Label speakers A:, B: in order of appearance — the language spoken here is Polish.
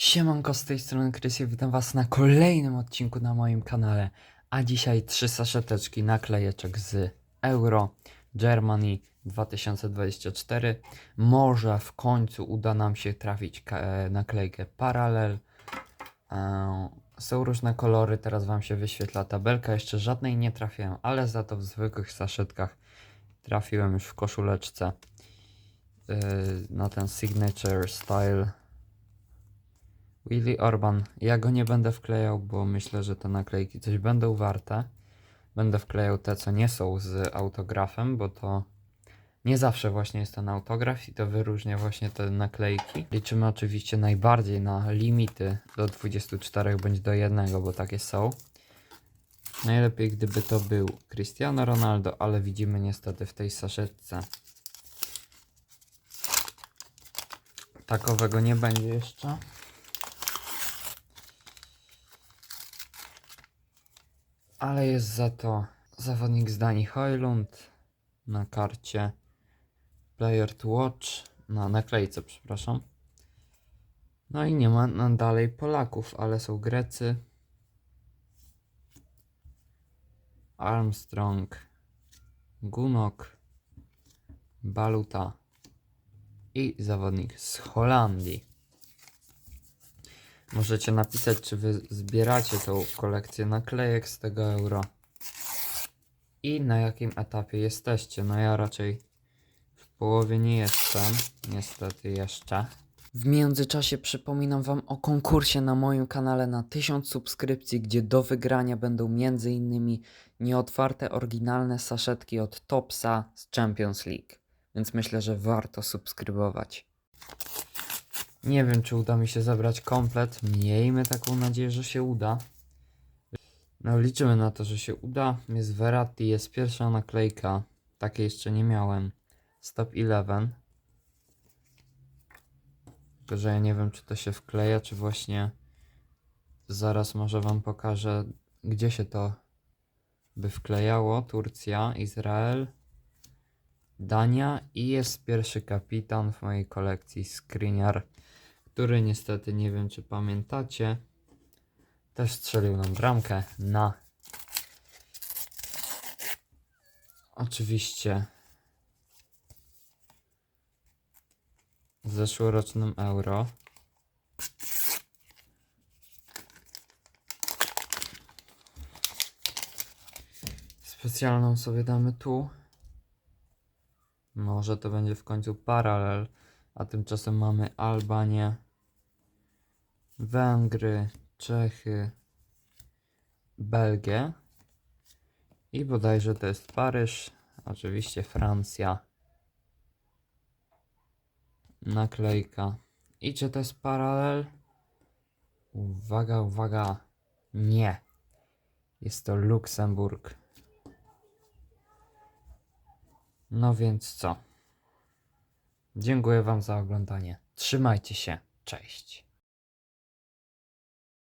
A: Siemanko, z tej strony Krysy, witam was na kolejnym odcinku na moim kanale. A dzisiaj trzy saszeteczki naklejeczek z Euro Germany 2024. Może w końcu uda nam się trafić e, naklejkę Parallel. E, Są różne kolory, teraz wam się wyświetla tabelka. Jeszcze żadnej nie trafiłem, ale za to w zwykłych saszetkach trafiłem już w koszuleczce e, na ten Signature Style Willy Orban. Ja go nie będę wklejał, bo myślę, że te naklejki coś będą warte. Będę wklejał te, co nie są z autografem, bo to nie zawsze właśnie jest ten autograf i to wyróżnia właśnie te naklejki. Liczymy oczywiście najbardziej na limity do 24 bądź do jednego, bo takie są. Najlepiej gdyby to był Cristiano Ronaldo, ale widzimy niestety w tej saszetce. Takowego nie będzie jeszcze. Ale jest za to zawodnik z Danii Hojlund na karcie Player to Watch, na naklejce, przepraszam. No i nie ma na dalej Polaków, ale są Grecy. Armstrong, Gunok, Baluta i zawodnik z Holandii. Możecie napisać, czy wy zbieracie tą kolekcję naklejek z tego euro i na jakim etapie jesteście. No ja raczej w połowie nie jestem, niestety jeszcze. W międzyczasie przypominam Wam o konkursie na moim kanale na 1000 subskrypcji, gdzie do wygrania będą m.in. nieotwarte oryginalne saszetki od Topsa z Champions League. Więc myślę, że warto subskrybować. Nie wiem, czy uda mi się zebrać komplet. Miejmy taką nadzieję, że się uda. No, liczymy na to, że się uda. Jest Verratti, jest pierwsza naklejka. Takiej jeszcze nie miałem. Stop 11. Tylko, że ja nie wiem, czy to się wkleja, czy właśnie zaraz może Wam pokażę, gdzie się to by wklejało. Turcja, Izrael, Dania i jest pierwszy kapitan w mojej kolekcji Skriniar który niestety nie wiem czy pamiętacie, też strzelił nam bramkę na oczywiście zeszłorocznym euro. Specjalną sobie damy tu. Może to będzie w końcu paralel, a tymczasem mamy Albanię, Węgry, Czechy, Belgię i bodajże to jest Paryż, oczywiście Francja. Naklejka. I czy to jest paralel? Uwaga, uwaga. Nie. Jest to Luksemburg. No więc co? Dziękuję Wam za oglądanie. Trzymajcie się. Cześć.